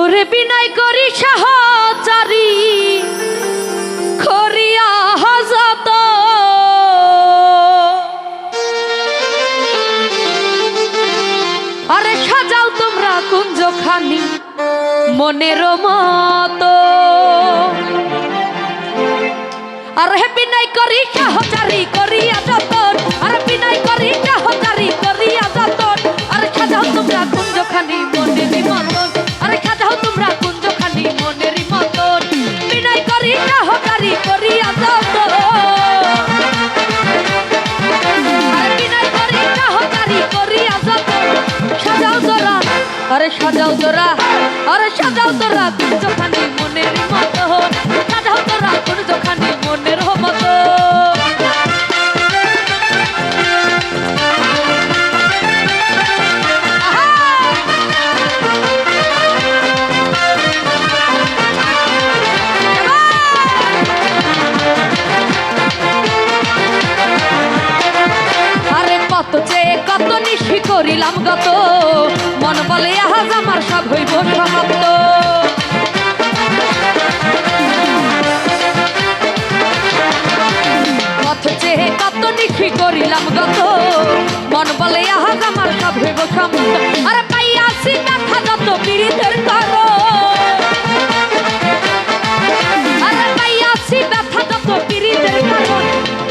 ওরে বিনয় করি সাহচারি খরিয়া হাজত মনের মতো। আর হে বিনয় করি সাহচারি, করিয়া যতন আর সাজাও তোরা আরে সাজাও তোরা আরে যখানি মনের মতো। সাজাও তোরা কুঞ্জখানি মনের মতো করিলাম গত। মন বলে আহাজ আমার সব হইব সমাপ্ত। করিলাম গত। মন বলে আহাজ আমার সব হইব সমাপ্ত। আরে পাইয়াছি করো ব্যথা যত পীড়িতের কারণ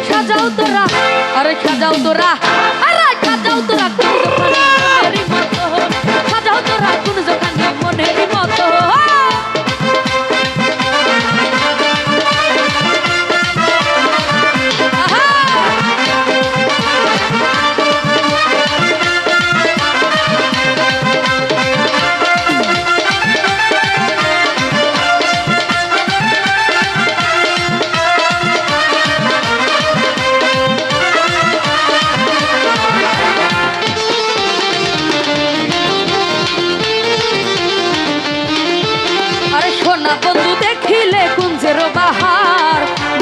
সাজাও তোরা, আরে সাজাও তোরা, আরে সাজাও তোরা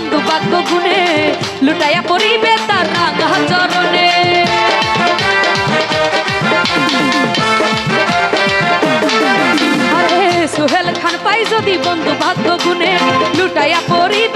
বন্ধু বাক্য গুনে লুটাইয়া পড়িবে তার রাঙা চরণে। আরে খান পাই যদি বন্ধু ভাগ্য গুনে লুটাইয়া পড়িবে